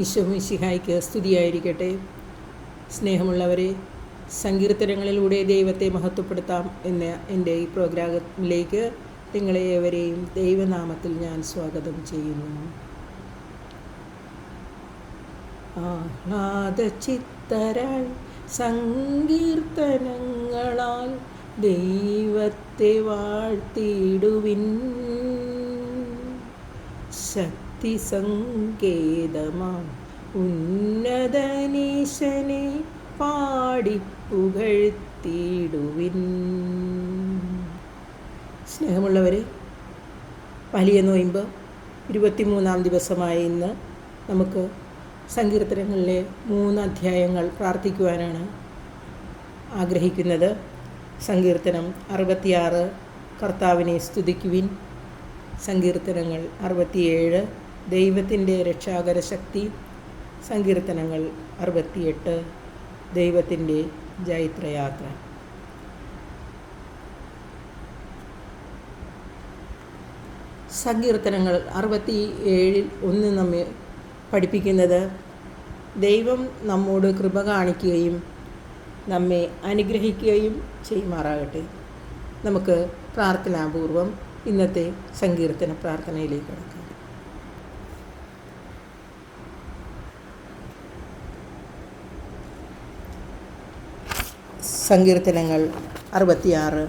ഈശോ മിശിഹായ്ക്ക് സ്തുതിയായിരിക്കട്ടെ. സ്നേഹമുള്ളവരെ സങ്കീർത്തനങ്ങളിലൂടെ ദൈവത്തെ മഹത്വപ്പെടുത്താം എന്ന എന്റെ ഈ പ്രോഗ്രാമിലേക്ക് നിങ്ങളെ ഏവരെയും ദൈവനാമത്തിൽ ഞാൻ സ്വാഗതം ചെയ്യുന്നു. ആഹ്ലാദചിത്തരായി സങ്കീർത്തനങ്ങളാൽ ദൈവത്തെ വാഴ്ത്തിയിടുവിൻ. ശക്തി സങ്കേതമാം ഉന്നതനീശനെ പാടിപ്പുകഴ്ത്തിയിടുവിൻ സ്നേഹമുള്ളവരെ വലിയ നോയിമ്പ് ഇരുപത്തിമൂന്നാം ദിവസമായ ഇന്ന് നമുക്ക് സങ്കീർത്തനങ്ങളിലെ മൂന്ന് അധ്യായങ്ങൾ പ്രാർത്ഥിക്കുവാനാണ് ആഗ്രഹിക്കുന്നത്. സങ്കീർത്തനം അറുപത്തിയാറ് കർത്താവിനെ സ്തുതിക്കുവിൻ. സങ്കീർത്തനങ്ങൾ അറുപത്തിയേഴ് ദൈവത്തിന്റെ രക്ഷാകര ശക്തി. സങ്കീർത്തനങ്ങൾ അറുപത്തിയെട്ട് ദൈവത്തിന്റെ ജൈത്രയാത്ര. സങ്കീർത്തനങ്ങൾ അറുപത്തി ഏഴിൽ ഒന്ന് നമ്മെ പഠിപ്പിക്കുന്നത് ദൈവം നമ്മോട് കൃപ കാണിക്കുകയും നമ്മെ അനുഗ്രഹിക്കുകയും ചെയ്യുമാറാകട്ടെ. നമുക്ക് പ്രാർത്ഥനാപൂർവം ഇന്നത്തെ സങ്കീർത്തന പ്രാർത്ഥനയിലേക്ക് കടക്കാം. സങ്കീർത്തനങ്ങൾ അറുപത്തിയാറ്.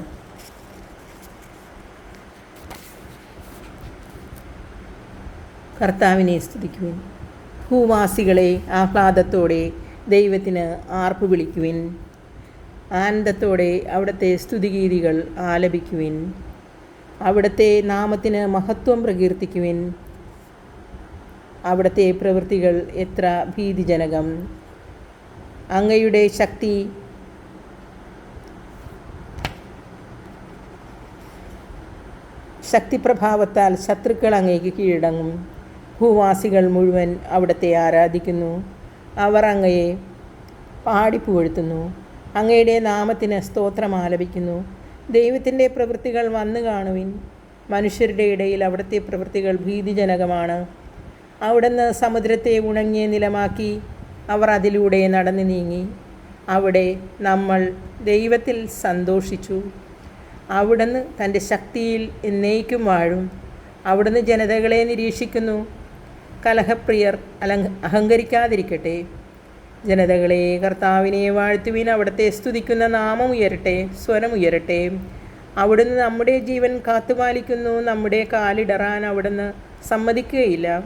കർത്താവിനെ സ്തുതിക്കുവിൻ. ഭൂവാസികളെ ആഹ്ലാദത്തോടെ ദൈവത്തിന് ആർപ്പ് വിളിക്കുവിൻ. ആനന്ദത്തോടെ അവിടുത്തെ സ്തുതിഗീതികൾ ആലപിക്കുവിൻ. അവിടുത്തെ നാമത്തിന് മഹത്വം പ്രകീർത്തിക്കുവിൻ. അവിടുത്തെ പ്രവൃത്തികൾ എത്ര ഭീതിജനകം. അങ്ങയുടെ ശക്തി ശക്തിപ്രഭാവത്താൽ ശത്രുക്കൾ അങ്ങേക്ക് കീഴടങ്ങും. ഭൂവാസികൾ മുഴുവൻ അവിടത്തെ ആരാധിക്കുന്നു. അവർ അങ്ങയെ പാടിപ്പുകഴ്ത്തുന്നു. അങ്ങയുടെ നാമത്തിന് സ്തോത്രം ആലപിക്കുന്നു. ദൈവത്തിന്റെ പ്രവൃത്തികൾ വന്നു കാണുവിൻ. മനുഷ്യരുടെ ഇടയിൽ അവിടുത്തെ പ്രവൃത്തികൾ ഭീതിജനകമാണ്. അവിടുന്ന് സമുദ്രത്തെ ഉണങ്ങിയ നിലമാക്കി അവർ അതിലൂടെ നടന്നു നീങ്ങി. അവിടെ നമ്മൾ ദൈവത്തിൽ സന്തോഷിച്ചു. അവിടുന്ന് തന്റെ ശക്തിയിൽ എന്നേക്കും വാഴും. അവിടുന്ന് ജനതകളെ നിരീക്ഷിക്കുന്നു. കലഹപ്രിയർ അലങ്ക അഹങ്കരിക്കാതിരിക്കട്ടെ. ജനതകളെ കർത്താവിനെ വാഴ്ത്തുവിൻ അവിടുത്തെ സ്തുതിക്കുന്ന നാമം ഉയരട്ടെ സ്വരം അവിടുന്ന് നമ്മുടെ ജീവൻ കാത്തുപാലിക്കുന്നു നമ്മുടെ കാലിടറാൻ അവിടുന്ന് സമ്മതിക്കുകയില്ല.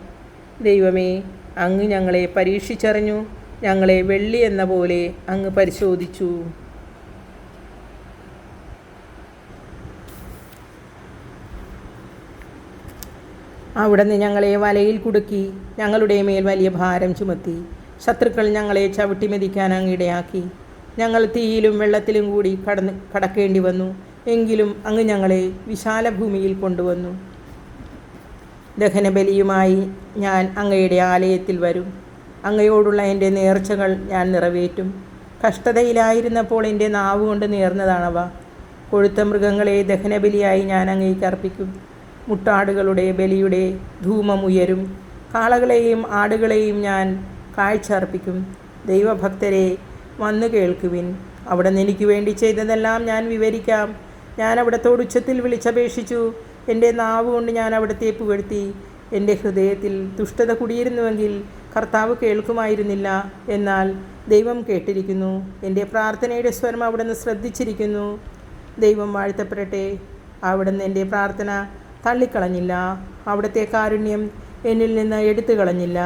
ദൈവമേ അങ്ങ് ഞങ്ങളെ പരീക്ഷിച്ചറിഞ്ഞു. ഞങ്ങളെ വെള്ളി എന്ന പോലെ അങ്ങ് പരിശോധിച്ചു. അവിടുന്ന് ഞങ്ങളെ വലയിൽ കുടുക്കി ഞങ്ങളുടെ മേൽ വലിയ ഭാരം ചുമത്തി. ശത്രുക്കൾ ഞങ്ങളെ ചവിട്ടിമെതിക്കാൻ അങ്ങിടയാക്കി ഞങ്ങൾ തീയിലും വെള്ളത്തിലും കൂടി കടന്ന് കടക്കേണ്ടി വന്നു. എങ്കിലും അങ്ങ് ഞങ്ങളെ വിശാല ഭൂമിയിൽ കൊണ്ടുവന്നു. ദഹനബലിയുമായി ഞാൻ അങ്ങയുടെ ആലയത്തിൽ വരും. അങ്ങയോടുള്ള എന്റെ നേർച്ചകൾ ഞാൻ നിറവേറ്റും. കഷ്ടതയിലായിരുന്നപ്പോൾ എന്റെ നാവ് കൊണ്ട് നേർന്നതാണവ. കൊഴുത്ത മൃഗങ്ങളെ ദഹനബലിയായി ഞാൻ അങ്ങേക്ക് അർപ്പിക്കും. മുട്ടാടുകളുടെ ബലിയുടെ ധൂമം ഉയരും. കാളകളെയും ആടുകളെയും ഞാൻ കാഴ്ച അർപ്പിക്കും ദൈവഭക്തരെ വന്നു കേൾക്കുവിൻ. അവിടെ എനിക്ക് വേണ്ടി ചെയ്തതെല്ലാം ഞാൻ വിവരിക്കാം. ഞാൻ അവിടത്തോട് ഉച്ചത്തിൽ വിളിച്ചപേക്ഷിച്ചു. എന്റെ നാവ് കൊണ്ട് ഞാൻ അവിടത്തെ പുകഴ്ത്തി. എന്റെ ഹൃദയത്തിൽ ദുഷ്ടത കുടിയിരുന്നുവെങ്കിൽ കർത്താവ് കേൾക്കുമായിരുന്നില്ല. എന്നാൽ ദൈവം കേട്ടിരിക്കുന്നു. എന്റെ പ്രാർത്ഥനയുടെ സ്വരം അവിടുന്ന് ശ്രദ്ധിച്ചിരിക്കുന്നു. ദൈവം വാഴ്ത്തപ്പെടട്ടെ. അവിടുന്ന് എന്റെ പ്രാർത്ഥന തള്ളിക്കളഞ്ഞില്ല. അവിടുത്തെ കാരുണ്യം എന്നിൽ നിന്ന് എടുത്തു കളഞ്ഞില്ല.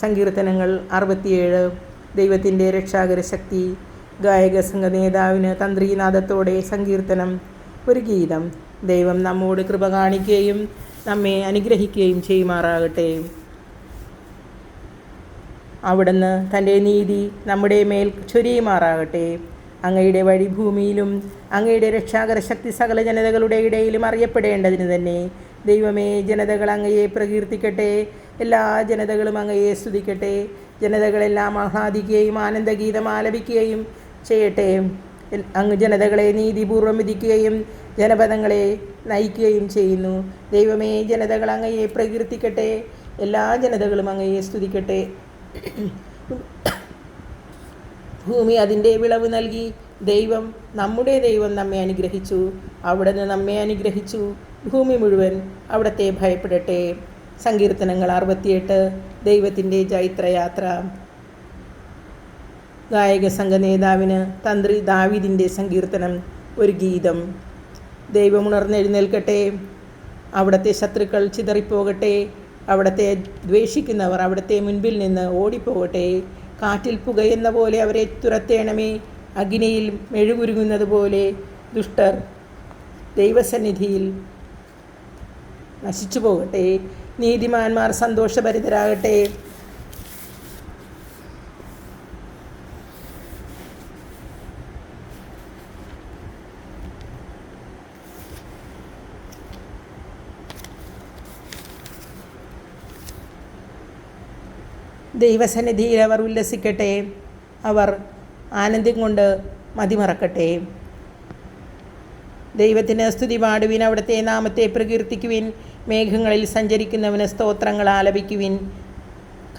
സങ്കീർത്തനങ്ങൾ അറുപത്തിയേഴ്. ദൈവത്തിന്റെ രക്ഷാകര ശക്തി. ഗായക സംഘ നേതാവിന് തന്ത്രീനാഥത്തോടെ സങ്കീർത്തനം. ഒരു ഗീതം. ദൈവം നമ്മോട് കൃപ കാണിക്കുകയും നമ്മെ അനുഗ്രഹിക്കുകയും ചെയ്യുമാറാകട്ടെ. അവിടുന്ന് തന്റെ നീതി നമ്മുടെ മേൽ ചൊരിയുമാറാകട്ടെ. അങ്ങയുടെ വഴി ഭൂമിയിലും അങ്ങയുടെ രക്ഷാകര ശക്തി സകല ജനതകളുടെ ഇടയിലും അറിയപ്പെടേണ്ടതിന് തന്നെ ദൈവമേ ജനതകൾ അങ്ങയെ പ്രകീർത്തിക്കട്ടെ എല്ലാ ജനതകളും അങ്ങയെ സ്തുതിക്കട്ടെ ജനതകളെല്ലാം ആഹ്ലാദിക്കുകയും ആനന്ദഗീതം ആലപിക്കുകയും ചെയ്യട്ടെ. അങ്ങ് ജനതകളെ നീതിപൂർവം വിധിക്കുകയും ജനപദങ്ങളെ നയിക്കുകയും ചെയ്യുന്നു. ദൈവമേ ജനതകൾ അങ്ങയെ പ്രകീർത്തിക്കട്ടെ എല്ലാ ജനതകളും അങ്ങയെ സ്തുതിക്കട്ടെ. ഭൂമി അതിന്റെ വിളവ് നൽകി. ദൈവം നമ്മുടെ ദൈവം നമ്മെ അനുഗ്രഹിച്ചു. അവിടുന്ന് നമ്മെ അനുഗ്രഹിച്ചു. ഭൂമി മുഴുവൻ അവിടത്തെ ഭയപ്പെടട്ടെ. സങ്കീർത്തനങ്ങൾ അറുപത്തിയെട്ട് ദൈവത്തിന്റെ ജൈത്രയാത്ര. ഗായക സംഘ നേതാവിന് തന്ത്രി ദാവിദിന്റെ സങ്കീർത്തനം ഒരു ഗീതം. ദൈവം ഉണർന്നെഴുന്നേൽക്കട്ടെ. അവിടുത്തെ ശത്രുക്കൾ ചിതറിപ്പോകട്ടെ. അവിടത്തെ ദ്വേഷിക്കുന്നവർ അവിടുത്തെ മുൻപിൽ നിന്ന് ഓടിപ്പോകട്ടെ. കാറ്റിൽ പുകയുന്ന പോലെ അവരെ തുരത്തേണമേ. അഗ്നിയിൽ മെഴുകുരുങ്ങുന്നത് പോലെ ദുഷ്ടർ ദൈവസന്നിധിയിൽ നശിച്ചു പോകട്ടെ. നീതിമാന്മാർ സന്തോഷഭരിതരാകട്ടെ. ദൈവസന്നിധിയിൽ അവർ ഉല്ലസിക്കട്ടെ. അവർ ആനന്ദം കൊണ്ട് മതിമറക്കട്ടെ. ദൈവത്തിന് സ്തുതി പാടുവിൻ. അവിടുത്തെ നാമത്തെ പ്രകീർത്തിക്കുവിൻ. മേഘങ്ങളിൽ സഞ്ചരിക്കുന്നവന് സ്തോത്രങ്ങൾ ആലപിക്കുവിൻ.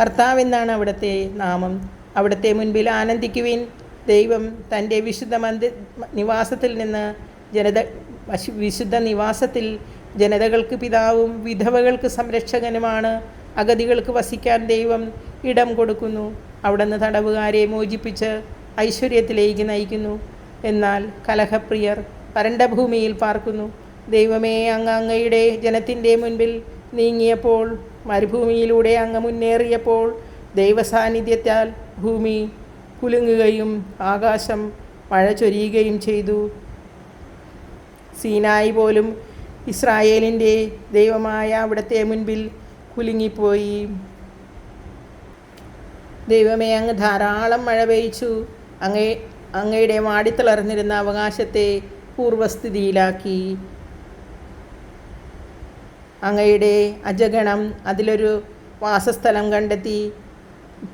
കർത്താവെന്നാണ് അവിടുത്തെ നാമം. അവിടുത്തെ മുൻപിൽ ആനന്ദിക്കുവിൻ. ദൈവം തന്റെ വിശുദ്ധ മന്ദി നിവാസത്തിൽ നിന്ന് ജനത വശു- വിശുദ്ധ നിവാസത്തിൽ ജനതകൾക്ക് പിതാവും വിധവകൾക്ക് സംരക്ഷകനുമാണ്. അഗതികൾക്ക് വസിക്കാൻ ദൈവം ഇടം കൊടുക്കുന്നു. അവിടുന്ന് തടവുകാരെ മോചിപ്പിച്ച് ഐശ്വര്യത്തിലേക്ക് നയിക്കുന്നു. എന്നാൽ കലഹപ്രിയർ വരണ്ട ഭൂമിയിൽ പാർക്കുന്നു. ദൈവമേ അങ്ങ് അങ്ങയുടെ ജനത്തിന്റെ മുൻപിൽ നീങ്ങിയപ്പോൾ മരുഭൂമിയിലൂടെ അങ്ങ് മുന്നേറിയപ്പോൾ ദൈവസാന്നിധ്യത്താൽ ഭൂമി കുലുങ്ങുകയും ആകാശം മഴ ചൊരിയുകയും ചെയ്തു. സീനായി പോലും ഇസ്രായേലിന്റെ ദൈവമായ അവിടുത്തെ മുൻപിൽ കുലുങ്ങിപ്പോയി ദൈവമേ അങ്ങ് ധാരാളം മഴ പെയ്ച്ചു. അങ്ങേ അങ്ങയുടെ മാടിത്തളർന്നിരുന്ന അവകാശത്തെ പൂർവസ്ഥിതിയിലാക്കി. അങ്ങയുടെ അജഗണം അതിലൊരു വാസസ്ഥലം കണ്ടെത്തി.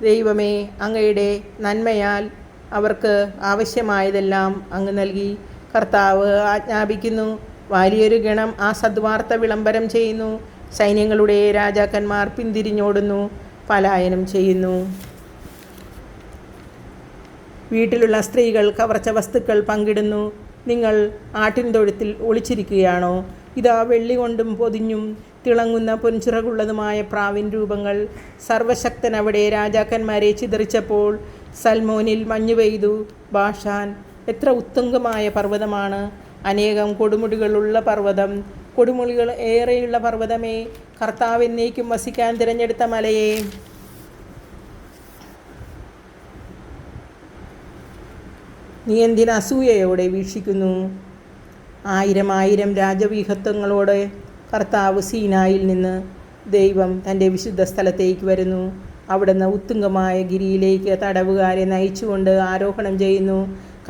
ദൈവമേ അങ്ങയുടെ നന്മയാൽ അവർക്ക് ആവശ്യമായതെല്ലാം അങ്ങ് നൽകി. കർത്താവ് ആജ്ഞാപിക്കുന്നു വലിയൊരു ഗണം ആ സദ്വാർത്ത വിളംബരം ചെയ്യുന്നു. സൈന്യങ്ങളുടെ രാജാക്കന്മാർ പിന്തിരിഞ്ഞോടുന്നു പലായനം ചെയ്യുന്നു. വീട്ടിലുള്ള സ്ത്രീകൾ കവർച്ച വസ്തുക്കൾ പങ്കിടുന്നു. നിങ്ങൾ ആട്ടിൻ തൊഴുത്തിൽ ഒളിച്ചിരിക്കുകയാണോ? ഇതാ വെള്ളി കൊണ്ടും പൊതിഞ്ഞും തിളങ്ങുന്ന പൊൻചിറകുള്ളതുമായ പ്രാവിൻ രൂപങ്ങൾ. സർവശക്തൻ അവിടെ രാജാക്കന്മാരെ ചിതറിച്ചപ്പോൾ സൽമോനിൽ മഞ്ഞു പെയ്തു. ബാഷാൻ എത്ര ഉത്തുംഗമായ പർവതമാണ്. അനേകം കൊടുമുടികളുള്ള പർവതം കൊടുമുടികൾ ഏറെയുള്ള പർവതമേ കർത്താവ് എന്നേക്കും വസിക്കാൻ തിരഞ്ഞെടുത്ത മലയെ. നീ എന്തിന് അസൂയയോടെ വീക്ഷിക്കുന്നു? ആയിരം ആയിരം രാജവീഹത്വങ്ങളോടെ കർത്താവ് സീനായിൽ നിന്ന് ദൈവം തന്റെ വിശുദ്ധ സ്ഥലത്തേക്ക് വരുന്നു. അവിടുന്ന് ഉത്തുംഗമായ ഗിരിയിലേക്ക് തടവുകാരെ നയിച്ചുകൊണ്ട് ആരോഹണം ചെയ്യുന്നു.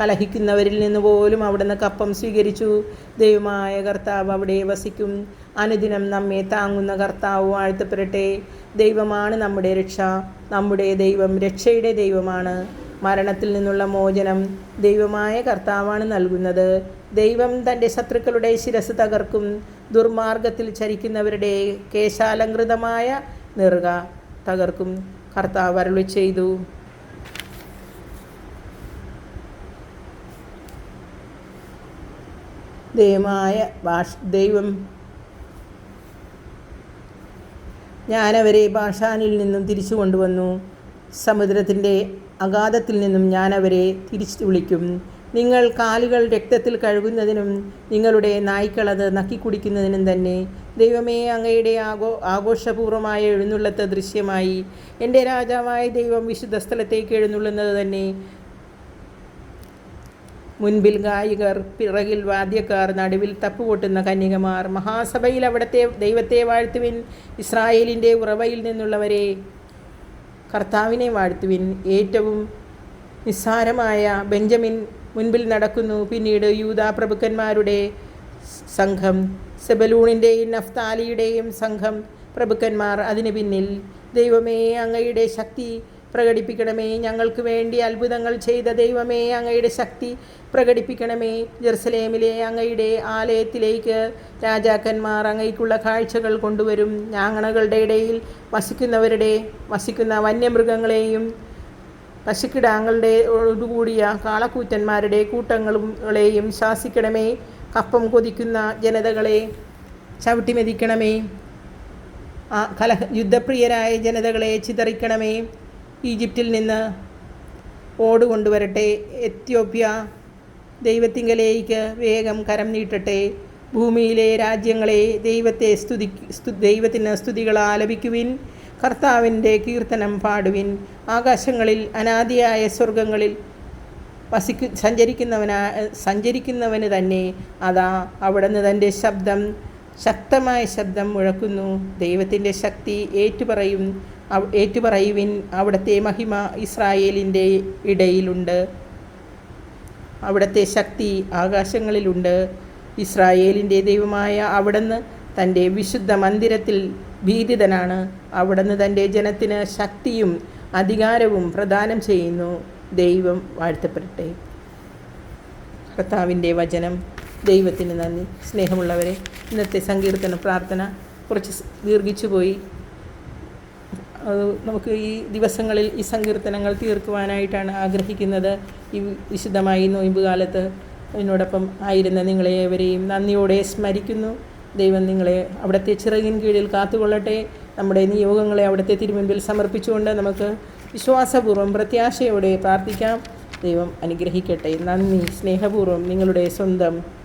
കലഹിക്കുന്നവരിൽ നിന്ന് പോലും അവിടുന്ന് കപ്പം സ്വീകരിച്ചു. ദൈവമായ കർത്താവ് അവിടെ വസിക്കും. അനുദിനം നമ്മെ താങ്ങുന്ന കർത്താവ് വാഴ്ത്തപ്പെടട്ടെ ദൈവമാണ് നമ്മുടെ രക്ഷ. നമ്മുടെ ദൈവം രക്ഷയുടെ ദൈവമാണ്. മരണത്തിൽ നിന്നുള്ള മോചനം ദൈവമായ കർത്താവാണ് നൽകുന്നത്. ദൈവം തന്റെ ശത്രുക്കളുടെ ശിരസ് തകർക്കും. ദുർമാർഗത്തിൽ ചരിക്കുന്നവരുടെ കേശാലങ്കൃതമായ നിറുക തകർക്കും. കർത്താവ് അരുളി ചെയ്തു ദൈവമായ ഭാഷ ദൈവം. ഞാനവരെ ഭാഷാനിൽ നിന്നും തിരിച്ചു കൊണ്ടുവന്നു. സമുദ്രത്തിന്റെ അഗാധത്തിൽ നിന്നും ഞാനവരെ തിരിച്ചു വിളിക്കും. നിങ്ങൾ കാലുകൾ രക്തത്തിൽ കഴുകുന്നതിനും നിങ്ങളുടെ നായ്ക്കളത് നക്കിക്കുടിക്കുന്നതിനും തന്നെ ദൈവമേ അങ്ങയുടെ ആഘോ ആഘോഷപൂർവമായ എഴുന്നള്ളത്ത് ദൃശ്യമായി. എന്റെ രാജാവായ ദൈവം വിശുദ്ധ സ്ഥലത്തേക്ക് എഴുന്നള്ളുന്നത് തന്നെ മുൻപിൽ ഗായികർ പിറകിൽ വാദ്യക്കാർ നടുവിൽ തപ്പുകൊട്ടുന്ന കന്യകമാർ മഹാസഭയിൽ അവിടത്തെ ദൈവത്തെ വാഴ്ത്തുവിൻ ഇസ്രായേലിന്റെ ഉറവയിൽ നിന്നുള്ളവരെ കർത്താവിനെ വാഴ്ത്തുവിൻ. ഏറ്റവും നിസ്സാരമായ ബെഞ്ചമിൻ മുൻപിൽ നടക്കുന്നു. പിന്നീട് യൂതാ പ്രഭുക്കന്മാരുടെ സംഘം സെബലൂണിന്റെയും നഫ്താലിയുടെയും സംഘം പ്രഭുക്കന്മാർ. അതിനു പിന്നിൽ ദൈവമേ അങ്ങയുടെ ശക്തി പ്രകടിപ്പിക്കണമേ. ഞങ്ങൾക്ക് വേണ്ടി അത്ഭുതങ്ങൾ ചെയ്ത ദൈവമേ അങ്ങയുടെ ശക്തി പ്രകടിപ്പിക്കണമേ. ജെറുസലേമിലെ അങ്ങയുടെ ആലയത്തിലേക്ക് രാജാക്കന്മാർ അങ്ങയ്ക്കുള്ള കാഴ്ചകൾ കൊണ്ടുവരും. ഞാങ്ങണകളുടെ ഇടയിൽ വസിക്കുന്നവരുടെ വസിക്കുന്ന വന്യമൃഗങ്ങളെയും പശുക്കിടാങ്ങളുടെ ഓടുകൂടിയ കാളക്കൂറ്റന്മാരുടെ കൂട്ടങ്ങളെയും ശാസിക്കണമേ. കപ്പം കൊതിക്കുന്ന ജനതകളെ ചവിട്ടിമെതിക്കണമേ. കലഹ യുദ്ധപ്രിയരായ ജനതകളെ ചിതറിക്കണമേ. ഈജിപ്തിൽ നിന്ന് ഓട് കൊണ്ടുവരട്ടെ എത്യോപ്യ ദൈവത്തിങ്കലേക്ക് വേഗം കരം നീട്ടട്ടെ. ഭൂമിയിലെ രാജ്യങ്ങളെ ദൈവത്തെ സ്തുതി സ്തു ദൈവത്തിന് സ്തുതികൾ ആലപിക്കുവിൻ കർത്താവിന്റെ കീർത്തനം പാടുവിൻ. ആകാശങ്ങളിൽ അനാദിയായ സ്വർഗങ്ങളിൽ വസിക്കു സഞ്ചരിക്കുന്നവനാ സഞ്ചരിക്കുന്നവന് തന്നെ അതാ അവിടുന്ന് തന്റെ ശബ്ദം ശക്തമായ ശബ്ദം മുഴക്കുന്നു. ദൈവത്തിന്റെ ശക്തി ഏറ്റുപറയും. ഏറ്റുപറയുവിൻ അവിടുത്തെ മഹിമ ഇസ്രായേലിന്റെ ഇടയിലുണ്ട്. അവിടുത്തെ ശക്തി ആകാശങ്ങളിലുണ്ട്. ഇസ്രായേലിന്റെ ദൈവമായ അവിടുന്ന് തന്റെ വിശുദ്ധ മന്ദിരത്തിൽ ഭീതിതനാണ്. അവിടുന്ന് തന്റെ ജനത്തിന് ശക്തിയും അധികാരവും പ്രദാനം ചെയ്യുന്നു. ദൈവം വാഴ്ത്തപ്പെടട്ടെ. കർത്താവിന്റെ വചനം. ദൈവത്തിന് നന്ദി. സ്നേഹമുള്ളവരെ ഇന്നത്തെ സങ്കീർത്തന പ്രാർത്ഥന കുറച്ച് ദീർഘിച്ചു പോയി നമുക്ക് ഈ ദിവസങ്ങളിൽ ഈ സങ്കീർത്തനങ്ങൾ തീർക്കുവാനായിട്ടാണ് ആഗ്രഹിക്കുന്നത്. ഈ വിശുദ്ധമായി നോയമ്പ് കാലത്ത് എന്നോടൊപ്പം ആയിരുന്ന നിങ്ങളെ ഏവരെയും നന്ദിയോടെ സ്മരിക്കുന്നു. ദൈവം നിങ്ങളെ അവിടുത്തെ ചിറകിൻ കീഴിൽ കാത്തുകൊള്ളട്ടെ. നമ്മുടെ നിയോഗങ്ങളെ അവിടുത്തെ തിരുമുൻപിൽ സമർപ്പിച്ചുകൊണ്ട് നമുക്ക് വിശ്വാസപൂർവം പ്രത്യാശയോടെ പ്രാർത്ഥിക്കാം. ദൈവം അനുഗ്രഹിക്കട്ടെ. നന്ദി. സ്നേഹപൂർവം നിങ്ങളുടെ സ്വന്തം